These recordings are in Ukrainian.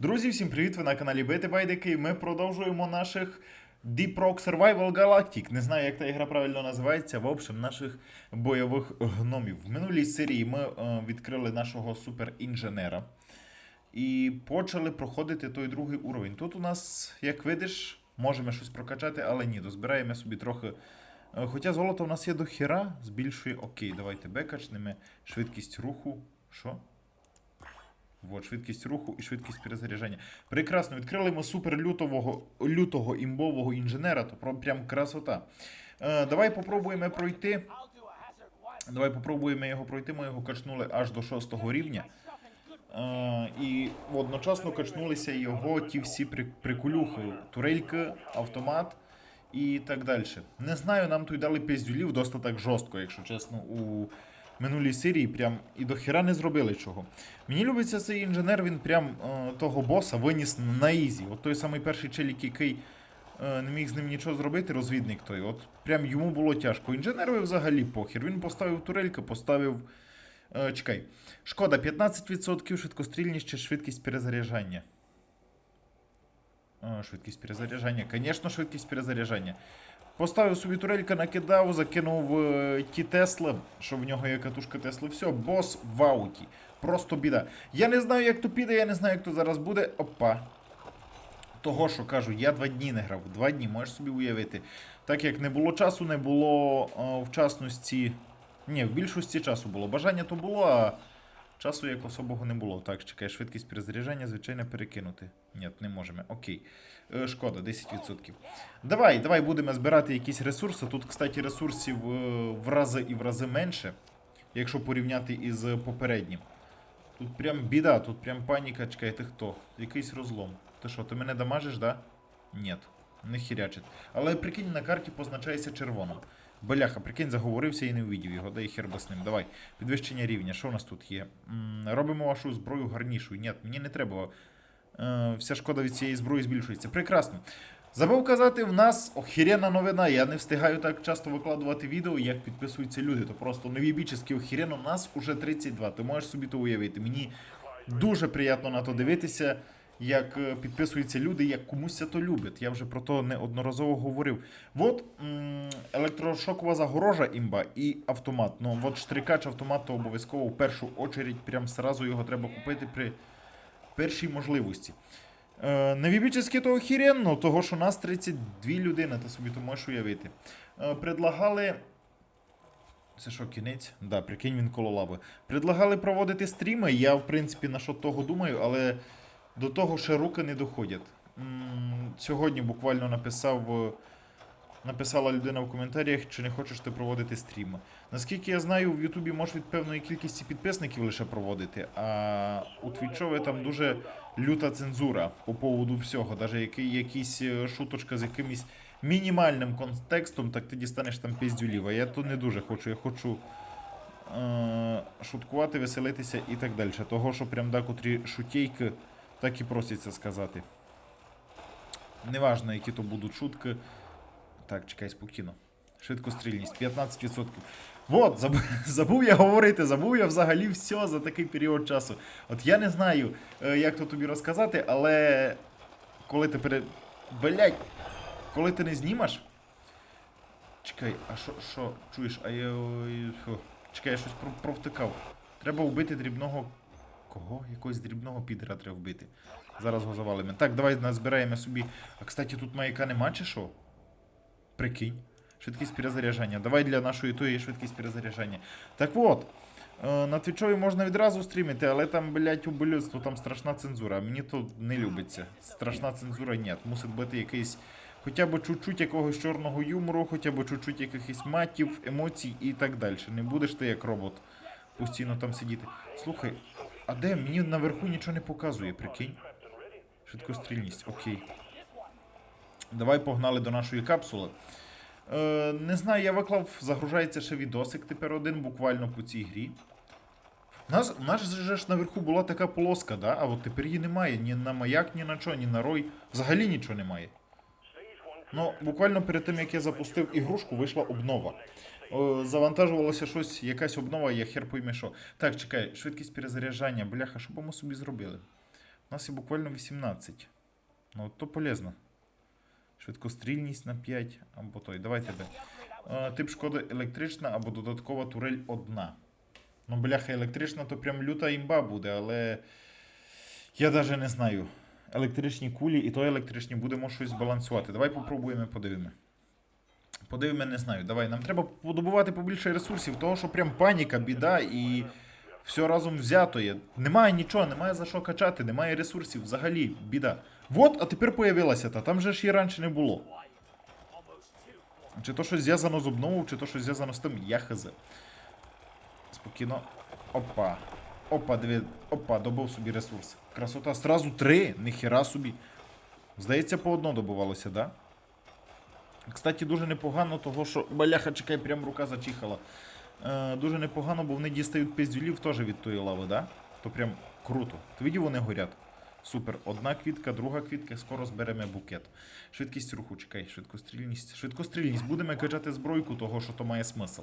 Друзі, всім привіт! Ви на каналі Бити Байдики. Ми продовжуємо наших Deep Rock Survival Galactic. Не знаю, як та ігра правильно називається. В общем, наших бойових гномів. В минулій серії ми е, відкрили нашого суперінженера і почали проходити той другий уровень. Тут у нас, як видиш, можемо щось прокачати, але ні, дозбираємо собі трохи. Е, Хоча золото у нас є до хіра, збільшує. Окей, давайте бекачнемо. Швидкість руху. Що? Вот, швидкість руху і швидкість перезаряджання. Прекрасно, відкрили ми супер лютового, лютого імбового інженера, то прям красота. Е, давай попробуємо пройти. Давай попробуємо його пройти. Ми його качнули аж до шостого рівня. Е, і одночасно качнулися його ті всі при- приколюхи. Турелька, автомат і так далі. Не знаю, нам тут дали піздюлів досить так жорстко, якщо чесно, у минулій серії прям і до хіра не зробили чого. Мені любиться цей інженер, він прям е, того боса виніс на ізі. От той самий перший челік, який е, не міг з ним нічого зробити, розвідник той. От прям йому було тяжко. Інженерові взагалі похір. Він поставив турелька, поставив. Е, чекай. Шкода, 15% швидкострільність чи швидкість перезаряджання. Е, швидкість перезаряджання. Звісно, швидкість перезаряджання. Поставив собі турелька, накидав, закинув е, ті Тесли, що в нього є катушка Тесли. Все, бос в ауті. Просто біда. Я не знаю, як то піде, я не знаю, як то зараз буде. Опа. Того, що кажу, я два дні не грав. Два дні, можеш собі уявити. Так як не було часу, не було е, вчасності. Ні, в більшості часу було. Бажання то було, а часу як особого не було. Так, чекай, швидкість перезаряджання, звичайно, перекинути. Ні, не можемо. Окей. Е, Шкода, 10%. Давай, давай будемо збирати якісь ресурси. Тут, кстати, ресурсів е, в рази і в рази менше, якщо порівняти із попереднім. Тут прям біда, тут прям паніка. Чекай, ти хто? Якийсь розлом. Ти що, ти мене дамажиш, да? Ні, не хірячить. Але прикинь, на карті позначається червоним. Бляха, прикинь, заговорився і не увидів його, да і хер би з ним. Давай. Підвищення рівня. Що у нас тут є? Робимо вашу зброю гарнішою. Ні, мені не треба. Е, вся шкода від цієї зброї збільшується. Прекрасно. Забув казати, в нас охеренна новина. Я не встигаю так часто викладувати відео, як підписуються люди. То просто нові бічески охеренно. Нас уже 32. Ти можеш собі то уявити. Мені дуже приємно на то дивитися, як е, підписуються люди, як комусь це то любить. Я вже про то неодноразово говорив. От електрошокова загорожа імба і автомат. Ну от штрикач автомат то обов'язково в першу очередь, прям сразу його треба купити при першій можливості. Е, Навібічески то охеренно, того що нас 32 людини, ти собі то можеш уявити. Е, предлагали. Це що, кінець? Да, прикинь він коло лави. Предлагали проводити стріми. Я, в принципі, на що того думаю, але до того ще руки не доходять. Сьогодні буквально написав. е, Написала людина в коментарях, чи не хочеш ти проводити стріми. Наскільки я знаю, в Ютубі можеш від певної кількості підписників лише проводити, а у Твічові там дуже люта цензура по поводу всього. Навіть якісь е, шуточка з якимось мінімальним контекстом, так ти дістанеш там піздюлів. А я то не дуже хочу. Я хочу е- шуткувати, веселитися і так далі. Того, що прям декотрі шутейки так і просяться сказати. Неважно, які то будуть шутки. Так, чекай, спокійно. Швидкострільність 15%. Вот, забув, забув я говорити, забув я взагалі все за такий період часу. От я не знаю, е, як то тобі розказати, але коли ти пере. Блять, коли ти не знімаш. Чекай, а що, що, чуєш, а я. Чекай, я щось провтикав. Треба вбити дрібного. Кого? Якогось дрібного підера треба вбити. Зараз його завалимо. Так, давай назбираємо собі. А кстати, тут маяка нема чи що? Прикинь. Швидкість перезаряджання. Давай для нашої тої швидкість перезаряджання. Так от. е, На твічові можна відразу стрімити, але там, блядь, ублюдство, там страшна цензура. Мені то не любиться. Страшна цензура ні. Мусить бути якийсь хоча б чуть-чуть якогось чорного юмору, хоча б чуть-чуть якихось матів, емоцій і так далі. Не будеш ти як робот постійно там сидіти. Слухай, а де? Мені наверху нічого не показує, прикинь. Швидкострільність, окей. Давай погнали до нашої капсули. Е, не знаю, я виклав, загружається ще відосик тепер один, буквально по цій грі. У нас, у нас же ж наверху була така полоска, да? а от тепер її немає. Ні на маяк, ні на що, ні на рой. Взагалі нічого немає. Ну, буквально перед тим, як я запустив ігрушку, вийшла обнова. Е, завантажувалося щось, якась обнова, я хер пойми що. Так, чекай, швидкість перезаряджання, бляха, що б ми собі зробили? У нас є буквально 18. Ну, то полезно. Швидкострільність на 5 або той. Давайте де. Е, тип шкоди електрична або додаткова турель одна. Ну, бляха, електрична, то прям люта імба буде, але. Я навіть не знаю. Електричні кулі і то електричні будемо щось балансувати. Давай попробуємо, подивимо. Подивимо, не знаю. Давай, нам треба подобувати побільше ресурсів, того, що прям паніка, біда і все разом взято є. Немає нічого, немає за що качати, немає ресурсів взагалі, біда. Вот, а тепер появилася та. Там же ж її раніше не було. Чи то щось зв'язано з обновою, чи то щось зв'язано з тим, я хз. Спокійно. Опа. Опа, диви. Опа, добув собі ресурс. Красота. Сразу три, ніхера собі. Здається, по одно добувалося, да? Кстати, дуже непогано, того, що. Баляха, чекай, прям рука зачихала. Е, дуже непогано, бо вони дістають пиздюлів теж від тої лави, да? То прям круто. Ти видів, вони горять. Супер. Одна квітка, друга квітка, скоро зберемо букет. Швидкість руху, чекай, швидкострільність. Швидкострільність. Будемо качати збройку, того, що то має смисл.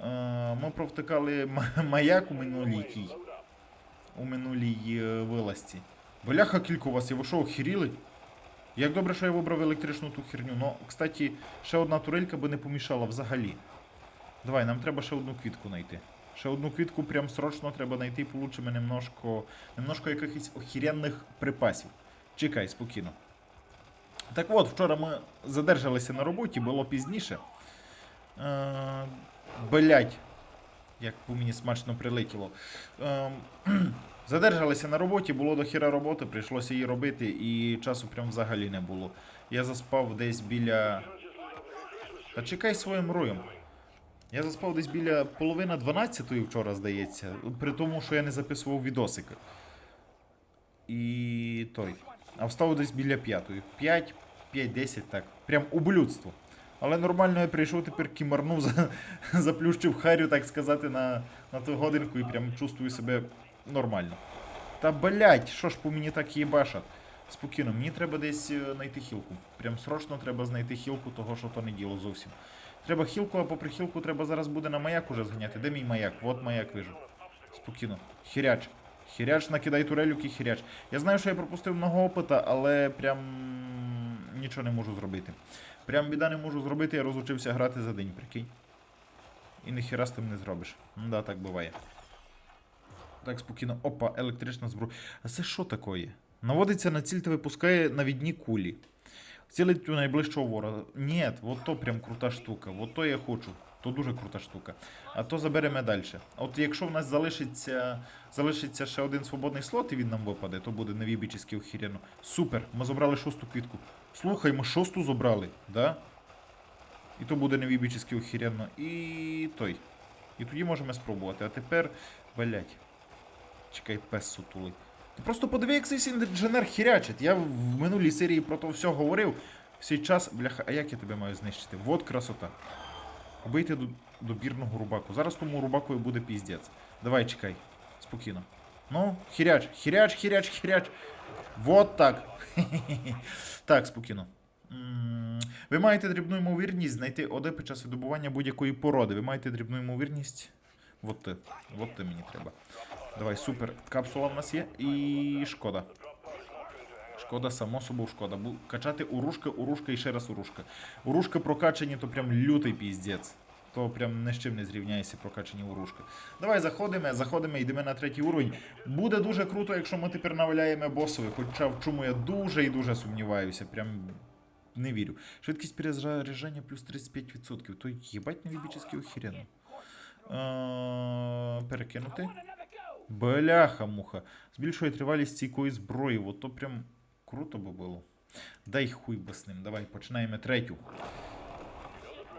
Е, ми провтикали маяк у минулій. У минулій е, вилазці. Бляха кілька у вас, є, ви що, охеріли? Як добре, що я вибрав електричну ту херню. Ну, кстати, ще одна турелька би не помішала взагалі. Давай, нам треба ще одну квітку знайти. Ще одну квітку прям срочно треба знайти і получимо немножко, немножко якихось охеренних припасів. Чекай, спокійно. Так от, вчора ми задержалися на роботі, було пізніше. Е, блять, як по мені смачно прилетіло. Задержалися на роботі, було до хіра роботи, прийшлося її робити, і часу прям взагалі не було. Я заспав десь біля. Та чекай своїм роєм. Я заспав десь біля половини 12-ї вчора, здається, при тому, що я не записував відосик. І той. А встав десь біля п'ятої. 5, 5-10, так. Прям ублюдство. Але нормально я прийшов, тепер кімарнув, за, заплющив харю, так сказати, на, на ту годинку і прям чувствую себе нормально. Та блять, що ж по мені так їбаша? Спокійно, мені треба десь е, знайти хілку. Прям срочно треба знайти хілку, того що то не діло зовсім. Треба хілку, а попри хілку треба зараз буде на маяк уже зганяти. Де мій маяк? Вот маяк вижу. Спокійно. Хіряч. Хіряч, накидай турелюки, хіряч. Я знаю, що я пропустив много опита, але прям нічого не можу зробити. Прям біда не можу зробити, я розучився грати за день, прикинь. І ніхіра з тим не зробиш. Да, так буває. Так, спокійно. Опа, електрична зброя. А це що таке? Наводиться на ціль та випускає навідні кулі. Цілить у найближчого ворога. Ні, от то прям крута штука. От то я хочу. То дуже крута штука. А то заберемо далі. От якщо в нас залишиться, залишиться ще один свободний слот і він нам випаде, то буде невібічськи охеренно. Супер, ми забрали шосту квітку. Слухай, ми шосту забрали, да? І то буде невібічськи охеренно. І той. І тоді можемо спробувати. А тепер, блять. Чекай, пес сутулий. Ти просто подиви, як цей інженер хірячить. Я в минулій серії про то все говорив. Всій час, бляха, а як я тебе маю знищити? Вот красота. Вийти до добірного рубаку. Зараз тому рубакові буде піздець. Давай, чекай. Спокійно. Ну, хіряч, хіряч, хіряч, хіряч. Вот так. так, спокійно. Ви маєте дрібну ймовірність знайти ОД під час видобування будь-якої породи. Ви маєте дрібну ймовірність. Вот ти. Вот ти мені треба. Давай, супер. Капсула в нас є. І шкода. Шкода, само собою шкода. Бу- Качати урушка, урушка і ще раз урушка. Урушка прокачані, то прям лютий піздець. То прям ні з чим не зрівняється прокачані урушки. Давай заходимо, заходимо, йдемо на третій уровень. Буде дуже круто, якщо ми тепер наваляємо босові, хоча в чому я дуже і дуже сумніваюся. Прям не вірю. Швидкість перезаряджання плюс 35%. То їбать невібічески охеренно. Е, Перекинути. Бляха муха. Збільшує тривалість стійкої зброї. От то прям круто би було. Дай хуй би з ним. Давай починаємо третю.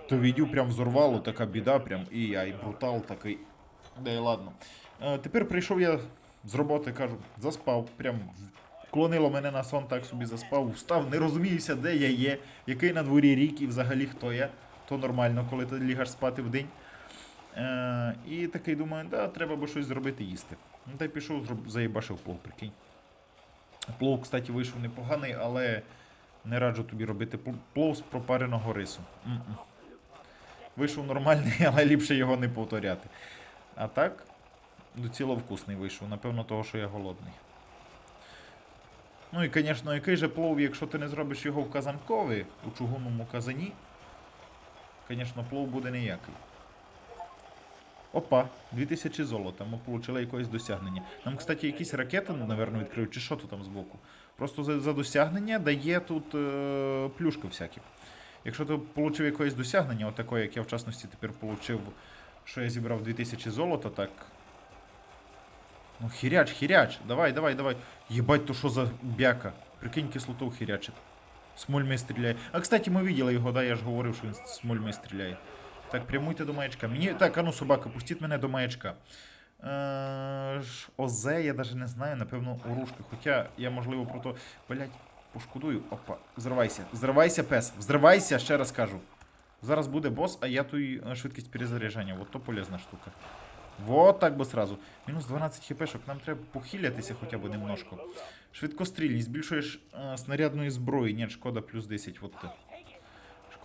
То відео прям взорвало, така біда, прям і я, і брутал такий. Да і ладно. Е, тепер прийшов я з роботи, кажу, заспав. Прям вклонило мене на сон, так собі заспав. Встав, не розуміюся, де я є, який на дворі рік і взагалі хто я. То нормально, коли ти лягаєш спати в день. Е, і такий думаю, да, треба би щось зробити їсти. Ну та й пішов, зроб... заїбашив плов, прикинь. Плов, кстати, вийшов непоганий, але не раджу тобі робити плов з пропареного рису. М-м. Вийшов нормальний, але ліпше його не повторяти. А так, доціло вкусний вийшов. Напевно, того, що я голодний. Ну і, звісно, який же плов, якщо ти не зробиш його в казанкові, у чугунному казані, звісно, плов буде ніякий. Опа, 2000 золота. Ми отримали якесь досягнення. Нам, кстати, якісь ракети, напевно, відкриють, чи що тут там збоку. Просто за, за досягнення дає тут е, плюшки всякі. Якщо ти отримав якесь досягнення, отаке, як я в частності тепер отримав, що я зібрав 2000 золота, так. Ну, хіряч, хіряч. Давай, давай, давай. Єбать, то що за бяка. Прикинь, кислоту хірячить. Смольми стріляє. А кстати, ми виділи його, да, я ж говорив, що він смольми стріляє. Так, прямуйте до маячка. Мені. Так, а ну собака, пустіть мене до маячка. Е, Озе, я навіть не знаю, напевно, оружки. Хоча я, можливо, про то. Блять, пошкодую. Опа, взривайся. Взривайся, пес. Взривайся, ще раз кажу. Зараз буде бос, а я той е, швидкість перезаряджання. Вот то полезна штука. Вот так би сразу. Мінус 12 хпшок. Нам треба похилятися хоча б немножко. Швидкострільність, збільшуєш е, снарядної зброї. Ні, шкода плюс 10. Вот те.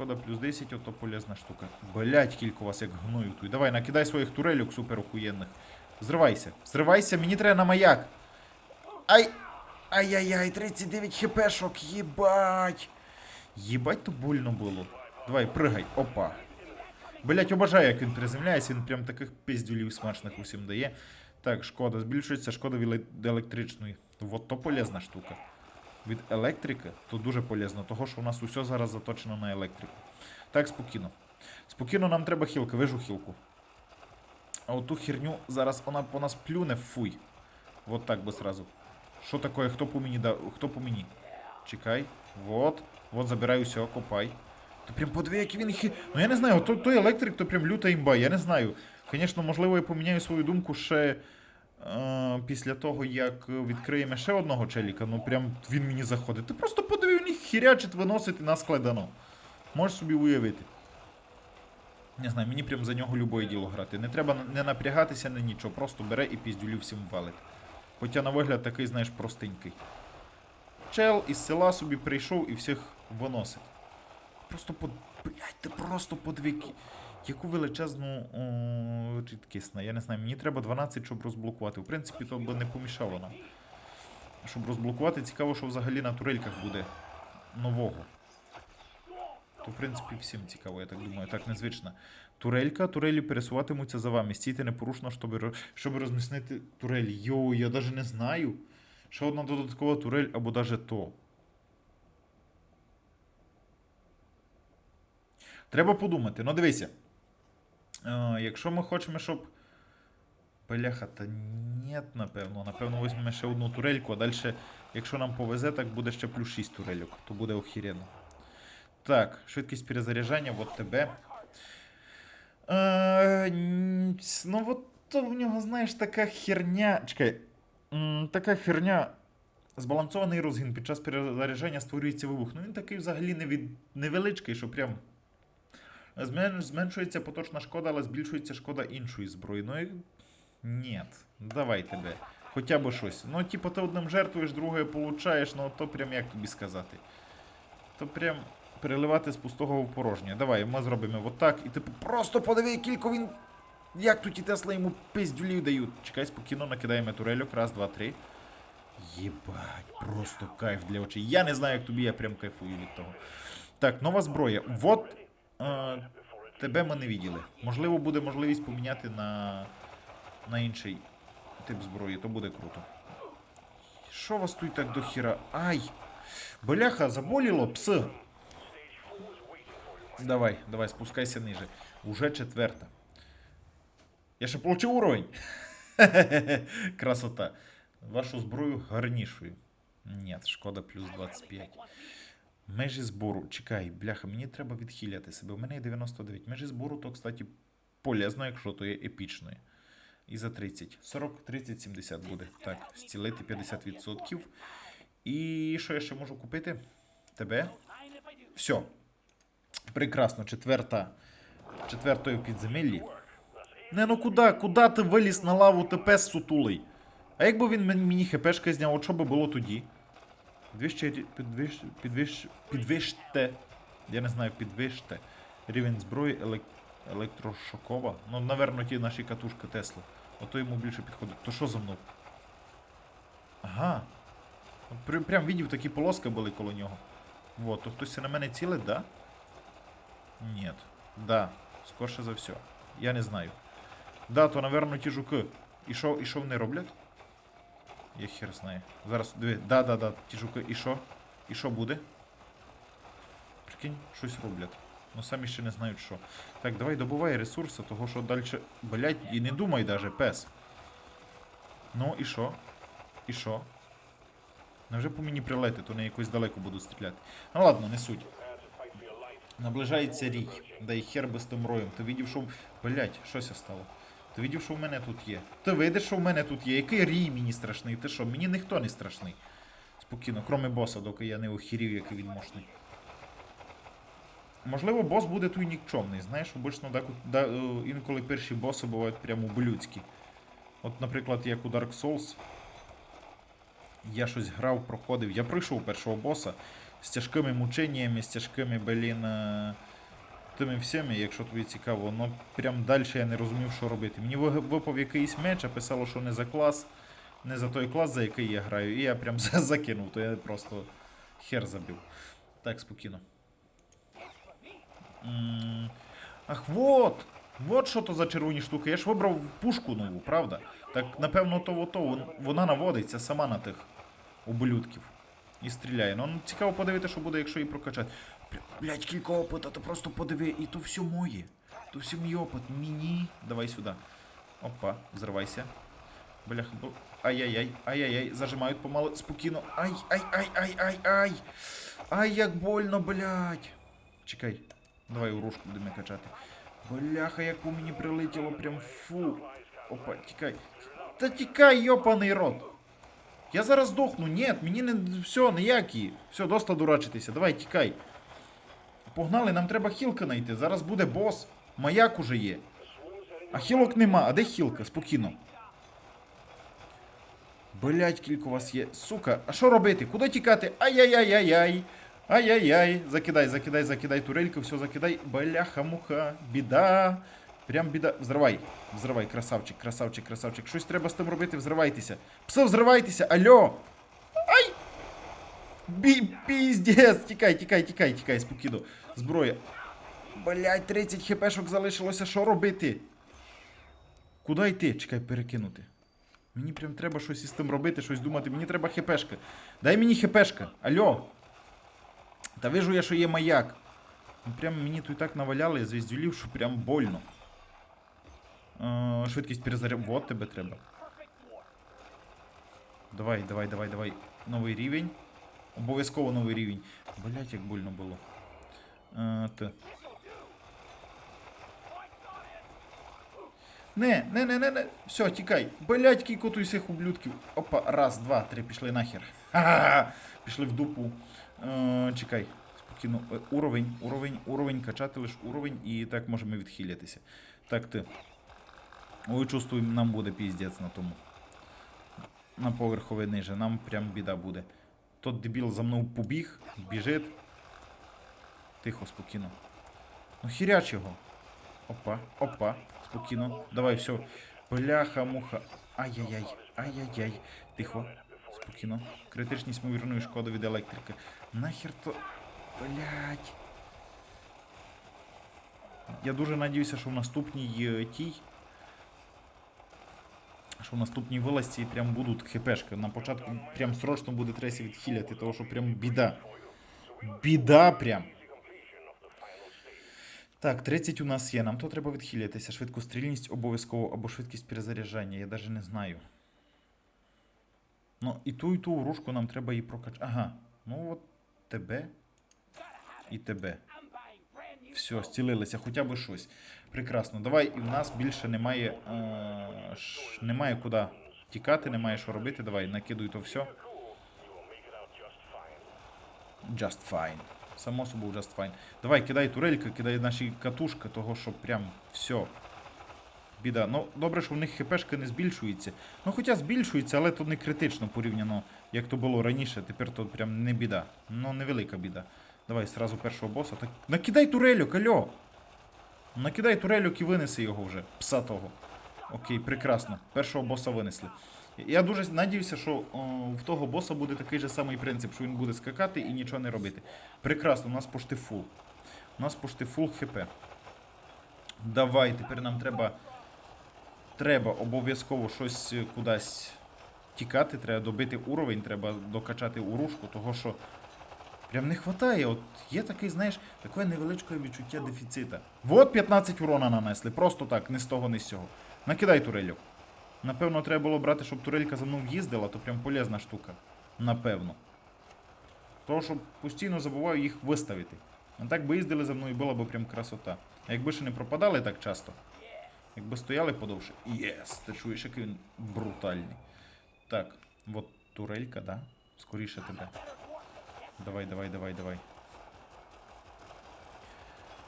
Шкода плюс 10, ото полезна штука. Блять, кілько вас як гною тут. Давай, накидай своїх турельок супер охуєнних. Зривайся. Зривайся, мені треба на маяк. Ай! Ай-яй-яй, 39 хпшок, єбать. Єбать, то больно було. Давай, пригай. Опа. Блять, обожаю, як він приземляється, він прям таких пиздюлів смачних усім дає. Так, шкода, збільшується шкода від електричної. Вот то полезна штука. Від електрики то дуже полезно, того що у нас усе зараз заточено на електрику. Так, спокійно. Спокійно нам треба хілка, вижу хілку. А оту херню зараз вона по нас плюне, фуй. Вот так би сразу. Що таке? Хто по мені дав? Хто по мені? Чекай. Вот. Вот забирай усе, копай. То прям подиви, як він хі... Ну я не знаю, то, той електрик, то прям люта імба, я не знаю. Звісно, можливо, я поміняю свою думку ще після того, як відкриємо ще одного челіка, ну прям він мені заходить. Ти просто подиви, він їх хірячить, виносить і складано. Можеш собі уявити. Не знаю, мені прям за нього любое діло грати. Не треба не напрягатися, не нічого, просто бере і піздюлю всім валить. Хоча на вигляд такий, знаєш, простенький. Чел із села собі прийшов і всіх виносить. Просто под... Блять, ти просто подвиг. Яку величезну о. Я не знаю, мені треба 12, щоб розблокувати. В принципі, то би не помішало нам. Щоб розблокувати, цікаво, що взагалі на турельках буде нового. То, в принципі, всім цікаво, я так думаю, так незвично. Турелька, турелі пересуватимуться за вами. Стійте непорушно, щоб, щоб розміснити турелі. Йоу, я навіть не знаю. Ще одна додаткова турель або навіть то. Треба подумати. Ну, дивися. Е, якщо ми хочемо, щоб. Бляха, та ні, напевно. Напевно, візьмемо ще одну турельку, а далі, якщо нам повезе, так буде ще плюс 6 турельок. То буде охеренно. Так, швидкість перезаряджання, от тебе. Е, ну, от то в нього, знаєш, така херня. Чекай. Така херня. Збалансований розгін під час перезаряджання створюється вибух. Ну він такий взагалі невід... невеличкий, що прям. Змен... Зменшується поточна шкода, але збільшується шкода іншої зброї. Ну і. Ні, давай тебе. Хоча б щось. Ну, типу, ти одним жертвуєш, друге получаєш, ну то прям як тобі сказати. То прям переливати з пустого в порожнє. Давай, ми зробимо отак. І типу просто подиви, кілько він. Як тут ті Тесла йому пиздюлів дають. Чекай, спокійно накидаємо турельок. Раз, два, три. Єбать, просто кайф для очей. Я не знаю, як тобі, я прям кайфую від того. Так, нова зброя. Вот тебе ми не виділи. Можливо, буде можливість поміняти на, на інший тип зброї, то буде круто. Що вас тут так до хіра? Ай! Бляха, заболіло, пси. Давай, давай, спускайся ниже. Уже четверта. Я ще получив уровень. Красота. Вашу зброю гарнішою. Ні, шкода плюс 25. Межі збору. Чекай, бляха, мені треба відхиляти себе. У мене є 99. Межі збору, то, кстати, полезно, якщо то є епічною. І за 30. 40, 30, 70 буде. Так, зцілити 50%. І що я ще можу купити? Тебе? Все. Прекрасно, четверта. Четвертої в підземеллі. Не, ну куди? Куди ти виліз на лаву ТП сутулий? А якби він мені хпшки зняв, от що би було тоді? Підвищте, підвищ, підвищ, підвищте, я не знаю, підвищте рівень зброї елек, електрошокова. Ну, наверно, ті наші катушки Тесли. Ото йому більше підходить. То що за мною? Ага. При- Прям видів такі полоски були коло нього. Вот, то хтось на мене цілить, да? Ні. Да. Скорше за все. Я не знаю. Да, то, напевно, ті жуки. І що, і вони роблять? Я хер знаю. Зараз, диви, да, да, да, ті жуки. І що? І що буде? Прикинь, щось роблять. Ну самі ще не знають що. Так, давай добувай ресурси, того що далі. Блять, і не думай даже, пес. Ну і що? І що? Невже по мені прилети, то не якось далеко буду стріляти. Ну ладно, не суть. Наближається рій. Да і хер би з тим роєм. Ти видів, що. Блять, щось стало. Ти видів, що в мене тут є. Ти видиш, що в мене тут є. Який рій мені страшний? Ти що? Мені ніхто не страшний. Спокійно, кроме боса, доки я не охірів, який він мощний. Можливо, бос буде той нікчомний. Знаєш, обично да, е, інколи перші боси бувають прямо ублюдські. От, наприклад, як у Dark Souls. Я щось грав, проходив. Я пройшов першого боса з тяжкими мученнями, з тяжкими, блін, е, тими всіми, якщо тобі цікаво. Ну прям далі я не розумів, що робити. Мені випав якийсь меч, а писало, що не за клас, не за той клас, за який я граю. І я прям закинув, то я просто хер забив. Так, спокійно. Ах, вот! Вот що то за червоні штуки. Я ж вибрав пушку нову, правда? Так, напевно, то ото вона наводиться сама на тих ублюдків. І стріляє. Ну, цікаво подивити, що буде, якщо її прокачати. Бля- Блядь, кілька опита, ти просто подиви, і то все моє. То все мій опит. Мені. Давай сюди. Опа, взривайся. Бляха, бо... Ай-яй-яй, ай-яй-яй, зажимають помалу, спокійно. Ай, ай, як больно, блядь. Чекай. Давай урушку будемо качати. Бляха, як по мені прилетіло, прям фу. Опа, тікай. Та тікай, йопаний рот. Я зараз здохну. Ні, мені не. Все, ніякі. Все, доста дурачитися. Давай, тікай. Погнали, нам треба хілка знайти. Зараз буде бос. Маяк уже є. А хілок нема. А де хілка? Спокійно. Блять, кілька у вас є. Сука, а що робити? Куди тікати? Ай-яй-яй-яй-яй. Ай-яй-яй. Закидай, закидай, закидай турельку, все закидай. Бляха-муха. Біда. Прям біда. Взривай. Взривай, красавчик, красавчик, красавчик. Щось треба з тим робити, взривайтеся. Псе, взривайтеся, алло. Бі, піздець. Тікай, тікай, тікай, тікай, спокійно. Зброя. Блять, 30 хпшок залишилося. Що робити? Куди йти? Чекай, перекинути. Мені прям треба щось із тим робити, щось думати. Мені треба хпшка. Дай мені хпшка. Алло. Та вижу я, що є маяк. Ну, прям мені тут так наваляли звіздюлів, що прям больно. Е, швидкість перезаряд. Вот тебе треба. Давай, давай, давай, давай. Новий рівень. Обов'язково новий рівень. Блять, як больно було. Е, те. Не, не, не, не, не. Все, тікай. Блять, тут всіх ублюдків. Опа, раз, два, три, пішли нахер. Ха-ха-ха. Пішли в дупу. Е, чекай. Спокійно. Е, Уровень, уровень, уровень, качати лише уровень, і так можемо відхилятися. Так ти. Ой, чувствую, нам буде піздець на тому. На поверхове ниже. Нам прям біда буде. Тот дебіл за мною побіг, біжить. Тихо, спокійно. Ну хіряч його. Опа, опа, спокійно. Давай, все. Бляха, муха. Ай-яй-яй, ай-яй-яй. Тихо. Спокійно. Критичність ймовірної шкоди від електрики. Нахер то. Блять. Я дуже надіюся, що в наступній е, тій. Що в наступній вилазці прям будуть хпшки. На початку прям срочно буде тресі відхиляти, тому що прям біда. Біда прям. Так, 30 у нас є. Нам то треба відхилятися. Швидкострільність обов'язково або швидкість перезаряджання. Я навіть не знаю. Ну, і ту, і ту урушку нам треба її прокачати. Ага. Ну от тебе і тебе. Все, стілилися, хоча б щось. Прекрасно. Давай, і в нас більше немає. Е, немає куди тікати, немає що робити. Давай, накидуй то все. Just fine. Само собою just fine. Давай, кидай турелька, кидай наші катушки, того що прям все. Біда. Ну, добре, що в них хпшка не збільшується. Ну, хоча збільшується, але то не критично порівняно, як то було раніше. Тепер то прям не біда. Ну, невелика біда. Давай, сразу першого боса. Так, накидай турельок, альо! Накидай турельок і винеси його вже. Пса того. Окей, прекрасно. Першого боса винесли. Я дуже надіюся, що о, в того боса буде такий же самий принцип, що він буде скакати і нічого не робити. Прекрасно, у нас пошти фул. У нас пошти фул хп. Давай, тепер нам треба. Треба обов'язково щось е, кудись тікати, треба добити уровень, треба докачати урушку, того що прям не вистачає. От є такий, знаєш, таке невеличке відчуття дефіцита. Вот 15 урона нанесли, просто так, не з того, не з цього. Накидай турельок. Напевно, треба було брати, щоб турелька за мною їздила, то прям полезна штука. Напевно. Того, що постійно забуваю їх виставити. А так би їздили за мною, була б прям красота. А якби ще не пропадали так часто, якби стояли подовше. Єс, ти чуєш, який він брутальний. Так, от турелька, да? Скоріше тебе. Давай, давай, давай, давай.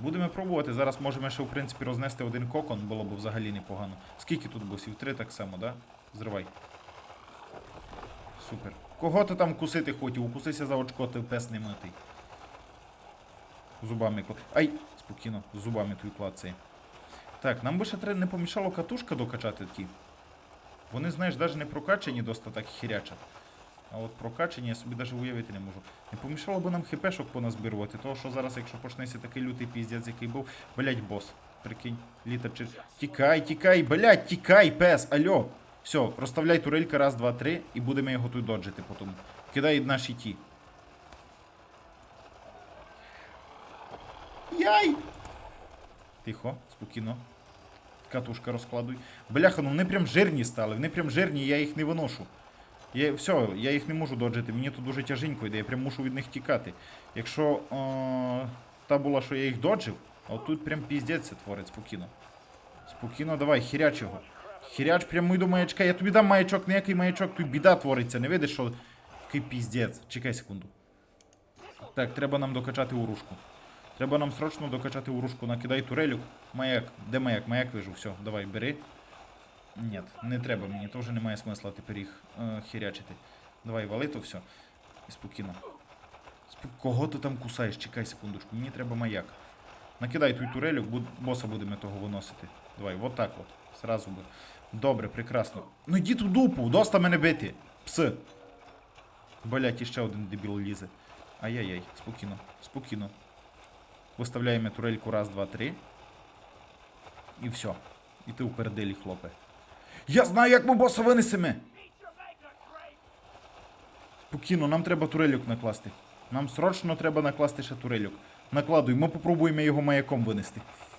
Будемо пробувати. Зараз можемо ще, в принципі, рознести один кокон, було б взагалі непогано. Скільки тут босів? Три так само, да? Зривай. Супер. Кого ти там кусити хотів? Укусися за очко, ти пес не митий. Зубами кла. Ай! Спокійно, зубами твій клацає. Так, нам би ще треба не помішало катушка докачати такі. Вони, знаєш, навіть не прокачані доста так хірячать. А от прокачані я собі навіть уявити не можу. Не помішало би нам хпшок поназбирувати, того що зараз, якщо почнеться такий лютий піздець, який був, блять, бос. Прикинь, літер чи. Тікай, тікай, блять, тікай, пес, альо. Все, розставляй турелька, раз, два, три, і будемо його тут доджити потім. Кидай наші ті. Яй! Тихо, спокійно. Катушка розкладуй. Бляха, ну вони прям жирні стали, вони прям жирні, я їх не виношу. Я, все, я їх не можу доджити, мені тут дуже тяженько йде, я прям мушу від них тікати. Якщо о, та була, що я їх доджив, а тут прям піздець це творить спокійно. Спокійно, давай, хіряч його. Хіряч прямуй до маячка. Я тобі дам маячок, ніякий маячок, тут біда твориться, не видиш, що. Який піздець. Чекай секунду. Так, треба нам докачати урушку. Треба нам срочно докачати урушку. Накидай турелю. Маяк. Де маяк? Маяк вижу. Все, давай, бери. Ні, не треба мені, теж немає смисла тепер їх е, хірячити. Давай, вали то все. І спокійно. Спо... Кого ти там кусаєш? Чекай секундочку, мені треба маяк. Накидай той турелю, буд... боса будемо того виносити. Давай, вот так от. Сразу би. Добре, прекрасно. Ну йди ту дупу, доста мене бити. Пси. Блять, іще один дебіл лізе. Ай-яй-яй, спокійно, спокійно. Виставляємо турельку раз, два, три. І все. І ти впеределі, хлопе. Я знаю, як ми боса винесемо. Спокійно, нам треба турельок накласти. Нам срочно треба накласти ще турельок. Накладуй, ми попробуємо його маяком винести.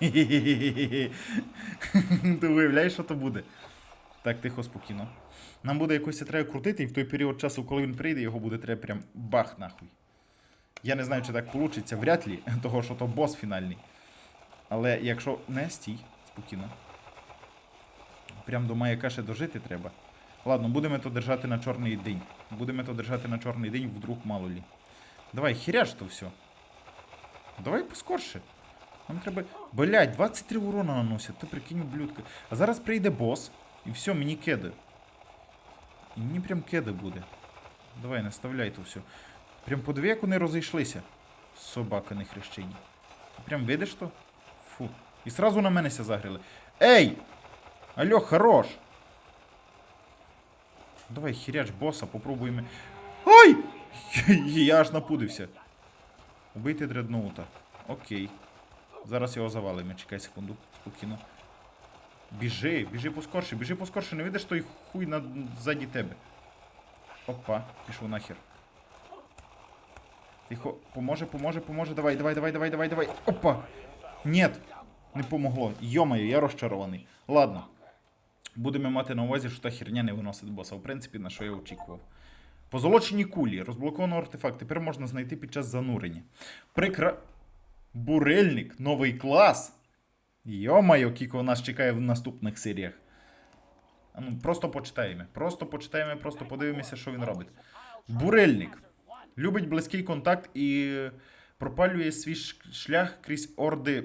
Ти уявляєш, що то буде? Так, тихо, спокійно. Нам буде якось треба крутити, і в той період часу, коли він прийде, його буде треба прям бах нахуй. Я не знаю, чи так вийде, вряд ли, того що то бос фінальний. Але якщо не стій, спокійно. Прям до маяка ще дожити треба. Ладно, будемо то держати на чорний день. Будемо то держати на чорний день, вдруг мало лі. Давай, хіряш то все. Давай поскорше. Нам треба. Блять, 23 урона наносять, ти прикинь, ублюдка. А зараз прийде бос, і все, мені кеди. І мені прям кеди буде. Давай, наставляй то все. Прям по дві, як вони розійшлися. Собака не хрещені. Прям видиш то? Фу. І сразу на мене ся загріли. Ей! Алло, хорош! Давай, хіряч боса, попробуємо. Ой! Я аж напудився. Убийте дредноута. Окей. Зараз його завалимо. Чекай секунду, спокійно. Біжи, біжи поскорше, біжи поскорше, не видиш той хуй на... ззаді тебе. Опа, пішов нахер. Тихо, поможе, поможе, поможе. Давай, давай, давай, давай, давай, давай. Опа! Нет, не помогло. Йомаю, я розчарований. Ладно. Будемо мати на увазі, що та херня не виносить боса. В принципі, на що я очікував. Позолочені кулі. Розблоковано артефакт. Тепер можна знайти під час занурення. Прикра... Бурельник, новий клас. Йомайо, кіко нас чекає в наступних серіях. Ну, просто почитаємо. Просто почитаємо, просто подивимося, що він робить. Бурельник. Любить близький контакт і пропалює свій шлях крізь орди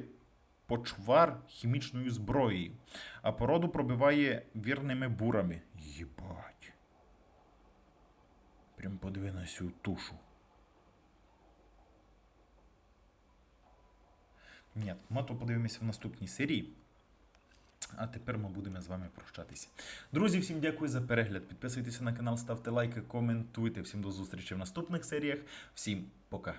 почвар хімічною зброєю, а породу пробиває вірними бурами. Єбать. Прям подиви на цю тушу. Ні, ми то подивимося в наступній серії. А тепер ми будемо з вами прощатися. Друзі, всім дякую за перегляд. Підписуйтеся на канал, ставте лайки, коментуйте. Всім до зустрічі в наступних серіях. Всім пока.